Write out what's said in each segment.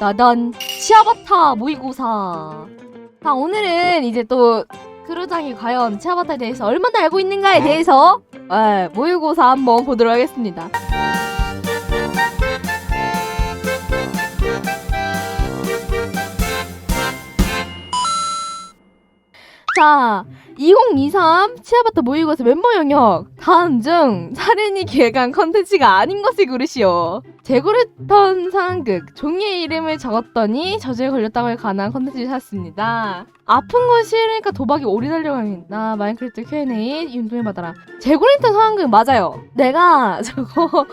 나단 치아바타 모의고사. 자 오늘은 이제 또 크루장이 과연 치아바타에 대해서 얼마나 알고 있는가에 대해서 예, 모의고사 한번 보도록 하겠습니다. 자, 2023 치아바타 모의고사 멤버 영역 다음 중 차례니 기획한 컨텐츠가 아닌 것을 고르시오. 재고르던 상황극 종이에 이름을 적었더니 저주에 걸렸다고 할 가능한 컨텐츠를 찾았습니다. 아픈 건 싫으니까 도박이 올인하려고 합니다. 마인크래프트 Q&A 윤동이 받아라. 재고르던 상황극 맞아요. 내가 저거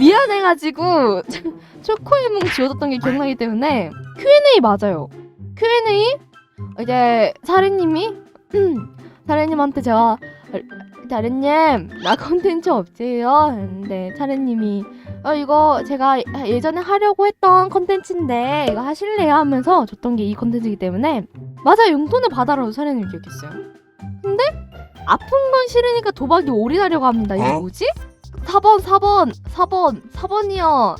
미안해가지고 초코에몽 지워뒀던 게 기억나기 때문에 Q&A 맞아요. Q&A 이제 사례님이 사례님한테 제가 사례님 나 컨텐츠 없지요? 했는데 사례님이 어 이거 제가 예전에 하려고 했던 컨텐츠인데 이거 하실래요? 하면서 줬던 게 이 컨텐츠이기 때문에 맞아 용돈을 받아라고 사례님 기억했어요. 근데 아픈 건 싫으니까 도박이 올인하려고 합니다. 이게 어? 뭐지? 4번 4번 4번 4번이요.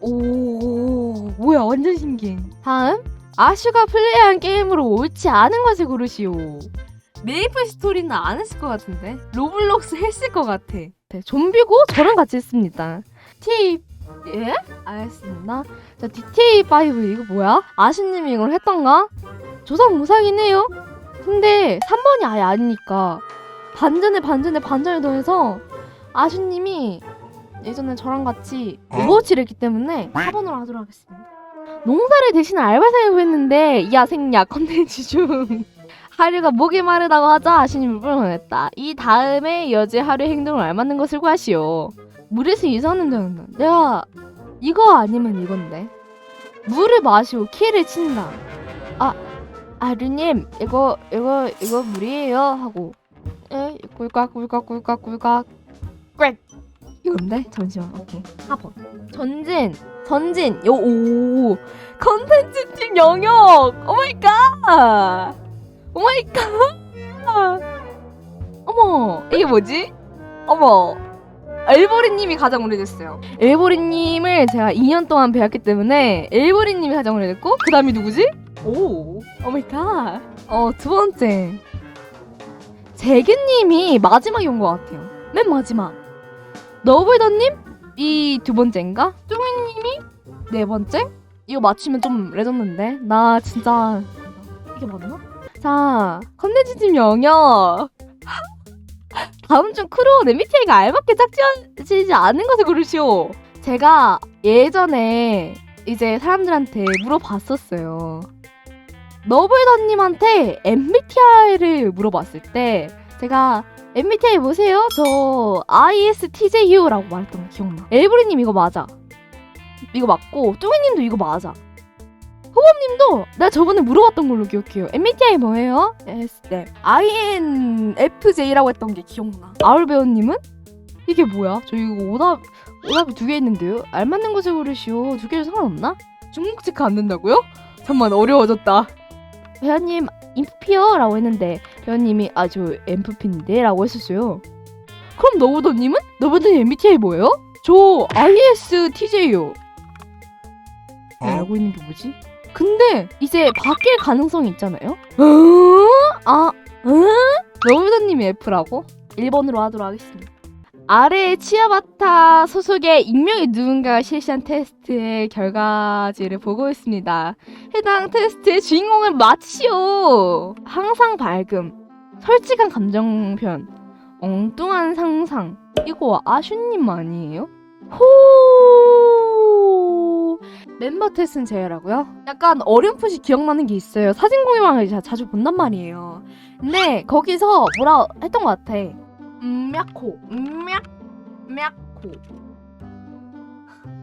오 뭐야? 완전 신기해. 다음 아슈가 플레이한 게임으로 옳지 않은 것을 고르시오. 메이플 스토리는 안 했을 것 같은데 로블록스 했을 것 같아. 네, 좀비고 저랑 같이 했습니다. T 예? 알겠습니다. 자 DTA5 이거 뭐야? 아시님이 이걸 했던가? 조상 무상이긴 해요. 근데 3번이 아예 아니니까 반전에 반전에 반전을 더해서 아슈님이 예전에 저랑 같이 오버워치를 했기 때문에 4번으로 하도록 하겠습니다. 농사를 대신 알바생을 구했는데 야생야 컨텐츠 중 하류가 목이 마르다고 하자 아시님을 불러냈다. 이 다음에 이어질 하루의 행동을 알맞는 것을 구하시오. 물에서 이상한 적은 내가 이거 아니면 이건데. 물을 마시고 키를 친다. 아 아류님 이거 이거 이거 물이에요? 하고. 에 꿀깍 꿀깍 꿀깍 꿀깍 꽥 이건데? 잠시만. 오케이. 4번 전진. 전진. 요오 컨텐츠 팀 영역. 오마이갓. 오마이갓. 어머. 이게 뭐지? 어머. 엘보리님이 가장 오래됐어요. 엘보리님을 제가 2년 동안 배웠기 때문에 엘보리님이 가장 오래됐고 그 다음이 누구지? 오. 오마이갓. 어 두 번째. 재규님이 마지막에 온 것 같아요. 맨 마지막 너블더님 이 두 번째인가 뚱이님이 네 번째? 이거 맞추면 좀 레전드인데? 나 진짜 이게 맞나? 자 컨텐츠 팀 영역 다음 중 크루원 MBTI가 알맞게 짝지어지지 않은 것을 고르시오 제가 예전에 이제 사람들한테 물어봤었어요 너블더님한테 MBTI를 물어봤을 때 제가 MBTI 뭐세요? 저 ISTJU라고 말했던 거 기억나 엘브리님 이거 맞아 이거 맞고 뚱이님도 이거 맞아. 호범님도 나 저번에 물어봤던 걸로 기억해요. MBTI 뭐예요? 했을 때 INFJ라고 했던 게 기억나. 아울 배우님은 이게 뭐야? 저 이거 오답 오답이 두 개 있는데요. 알맞는 것을 고르시오. 두 개도 상관없나? 중국 체크 안 된다고요? 잠만 어려워졌다. 배우님 인프피어라고 했는데 배우님이 아저 엠프피인데라고 했었어요. 그럼 너보더님은 너보더님 MBTI 뭐예요? 저 ISTJ요. 알고 있는 게 뭐지? 근데 이제 바뀔 가능성이 있잖아요. 어? 아, 어? 너블더님이 F라고? 1번으로 하도록 하겠습니다. 아래 치아바타 소속의 익명의 누군가가 실시한 테스트의 결과지를 보고 있습니다. 해당 테스트의 주인공을 맞히오. 항상 밝음, 솔직한 감정 표현, 엉뚱한 상상. 이거 아슈님 아니에요? 호 테스트는 제외라고요? 약간 어렴풋이 기억나는 게 있어요. 사진 공유방을 제가 자주 본단 말이에요. 근데 거기서 뭐라 했던 것 같아. 음야코, 음야, 음야코.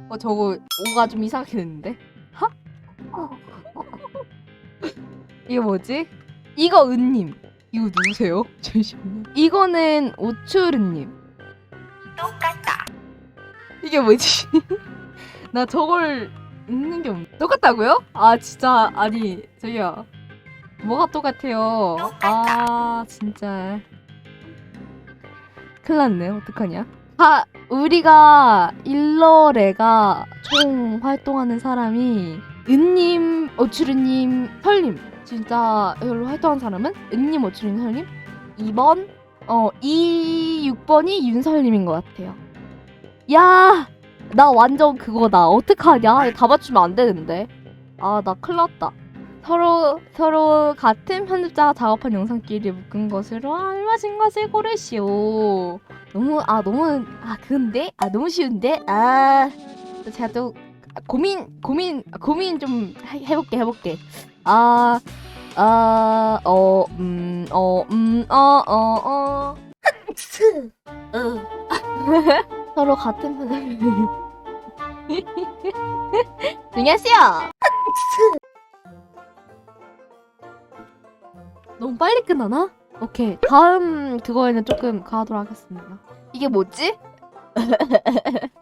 어 저거 오가 좀 이상하게 됐는데? 하? 이게 뭐지? 이거 은님. 이거 누구세요? 잠시만요. 이거는 오추르님. 똑같다. 이게 뭐지? 나 저걸 읽는 게 없... 똑같다고요? 아 진짜 아니 저기요 뭐가 똑같아요? 아 진짜 큰일 났네 어떡하냐 다 우리가 일러레가 총 활동하는 사람이 은님, 어추르님, 설님 진짜 이걸로 활동한 사람은 은님, 어추르님, 설님? 2번 어 2, 6번이 윤설님인 것 같아요. 야! 나 완전 그거다. 어떡하냐? 다 맞추면 안 되는데. 아 나 큰일 났다. 서로 서로 같은 편집자가 작업한 영상끼리 묶은 것으로 알맞은 것을 고르시오. 너무 아 너무 아 근데? 아 너무 쉬운데? 아. 제가 또 고민 고민 고민 좀 해- 해볼게 해볼게 아, 아아 어 음 어 음 어 어어. 서로 같은 편 안녕하세요 너무 빨리 끝나나? 오케이. 다음 그거에는 조금 가도록 하겠습니다. 이게 뭐지?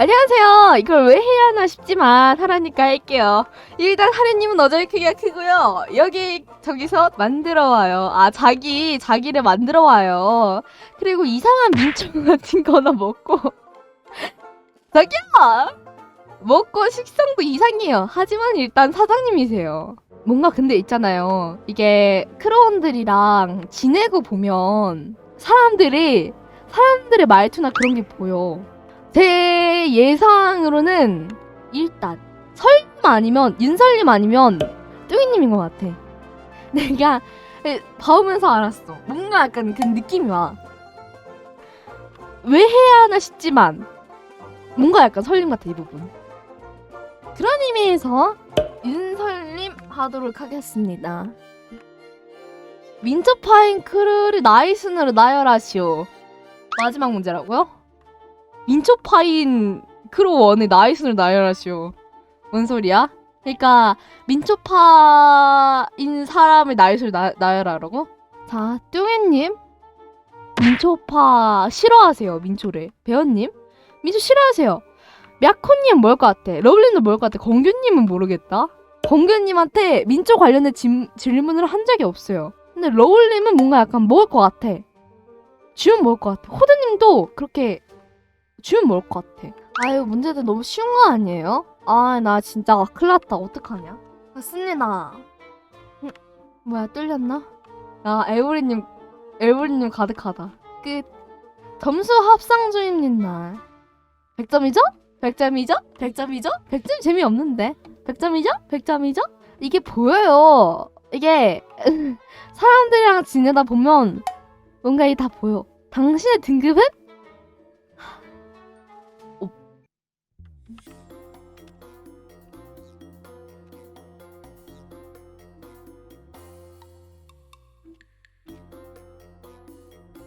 안녕하세요. 이걸 왜 해야 하나 싶지만 하라니까 할게요. 일단 하루님은 어저히 크기가 크고요. 여기 저기서 만들어 와요. 아 자기 자기를 만들어 와요. 그리고 이상한 민초 같은 거나 먹고. 자기야 먹고 식성도 이상해요. 하지만 일단 사장님이세요. 뭔가 근데 있잖아요. 이게 크로원들이랑 지내고 보면 사람들이 사람들의 말투나 그런 게 보여. 제 예상으로는 일단 설님 아니면 윤설님 아니면 뚜이님인 것 같아. 내가 봐오면서 알았어. 뭔가 약간 그 느낌이 와. 왜 해야 하나 싶지만 뭔가 약간 설님 같아 이 부분. 그런 의미에서 윤설님 하도록 하겠습니다. 민초파인 크루를 나이순으로 나열하시오. 마지막 문제라고요? 민초파인 크루 원을 나이순으로 나열하시오. 뭔 소리야? 그러니까 민초파인 사람을 나이순으로 나, 나열하라고? 자, 뚱이님 민초파 싫어하세요. 민초를. 배현님 민초 싫어하세요. мя코님 뭘 것 같아? 러블리는 뭘것 같아? 건규님은 모르겠다. 건규님한테 민초 관련된 질, 질문을 한 적이 없어요. 근데 러울님은 뭔가 약간 먹을 것 같아. 주면 먹을 것 같아. 호드님도 그렇게 주면 먹을 것 같아. 아유 문제들 너무 쉬운 거 아니에요? 아 나 진짜 큰일 났다. 어떡하냐? 아, 씁니다. 음, 뭐야 뚫렸나? 아 엘보리님 엘보리님 가득하다. 끝. 점수 합상 중입니다. 날. 100점이죠? 100점이죠? 100점이죠? 100점 재미없는데. 100점이죠? 100점이죠? 이게 보여요. 이게 사람들이랑 지내다 보면 뭔가 이게 다 보여. 당신의 등급은?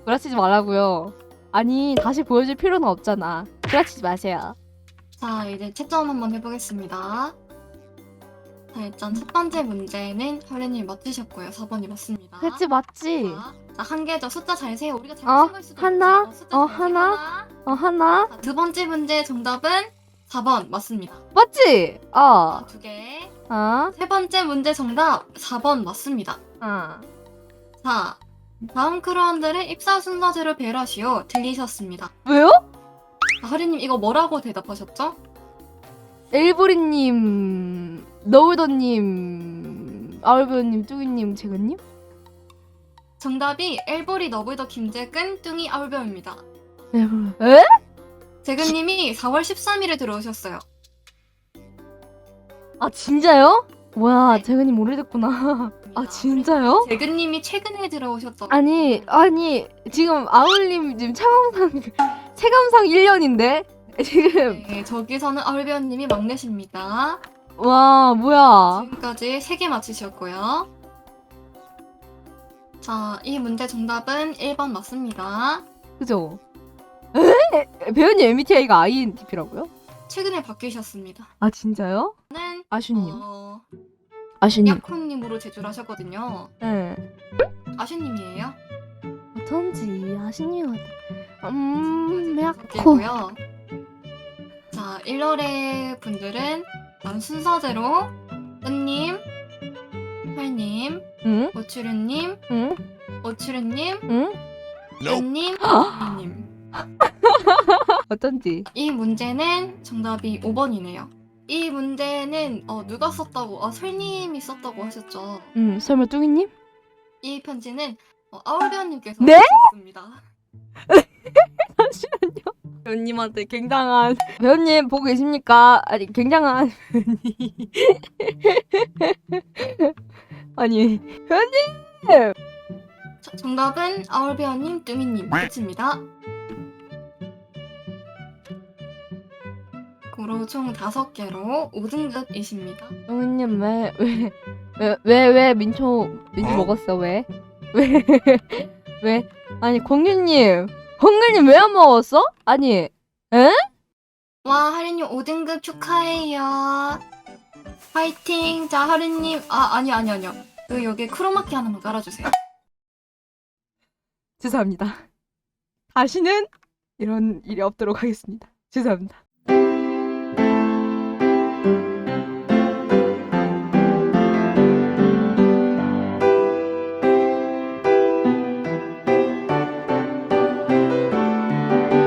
구라치지 말라고요. 아니 다시 보여줄 필요는 없잖아. 구라치지 마세요. 자, 이제 채점 한번 해보겠습니다. 자, 일단 첫 번째 문제는 혈연님 맞추셨고요. 4번이 맞습니다. 그치 맞지? 자, 한 개 더 숫자 잘 세요. 우리가 잘 어, 수도 하나, 있지. 숫자 어, 잘 세고 하나. 어 하나 자, 두 번째 문제 정답은 4번 맞습니다. 맞지? 어. 자, 두 개. 어. 세 번째 문제 정답 4번 맞습니다. 어. 자, 다음 크루원들의 입사 순서대로 배열하시오. 들리셨습니다. 왜요? 자, 혈연님 이거 뭐라고 대답하셨죠? 엘보리님, 너울더님, 아울베어님, 뚜기님, 재근님? 정답이 엘보리 너블더 김재근 뚱이 아울배입니다. 에? 재근님이 4월 13일에 들어오셨어요. 아 진짜요? 뭐야, 네. 재근님 오래됐구나. 아 진짜요? 재근님이 최근에 들어오셨죠. 아니, 아니 지금 아울님 지금 체감상 체감상 1년인데 지금 네, 저기서는 아울배우님이 막내십니다. 와 뭐야? 지금까지 3개 맞히셨고요. 자, 이 문제 정답은 1번 맞습니다. 그죠? 에? 배우님 MBTI가 INTP라고요? 최근에 바뀌셨습니다. 아 진짜요? 는 아슈님, 어, 아슈님. 야코님으로 제조를 하셨거든요. 네. 아슈님이에요. 어쩐지 같아. 음, 야코. 바뀌고요. 자, 1월의 분들은 다음 순서대로 은님, 활님, 응? 오추르님, 응? 오추르님, 응? 은님, 아! 님. 어쩐지. 이 문제는 정답이 5번이네요. 이 문제는 어, 누가 썼다고? 아 설님이 썼다고 하셨죠. 음, 설마 뚱이님? 이 편지는 어, 아울배원님께서 네? 쓰셨습니다. 잠시만요. 배우님한테 굉장한 배우님 보고 계십니까? 아니 굉장한 아니 배우님 자, 정답은 아울배원님, 뚱이님 끝입니다. 고로 총 5개로 5등급이십니다. 뚱이님 왜 왜 왜 왜 민초 민초 먹었어 왜? 왜? 왜? 아니 공유님 홍유님 왜 안 먹었어? 아니 와 하루님 5등급 축하해요. 화이팅. 자 하루님 아 아니 아니 아니요. 그 여기 크로마키 하나만 깔아주세요. 죄송합니다. 다시는 이런 일이 없도록 하겠습니다. 죄송합니다.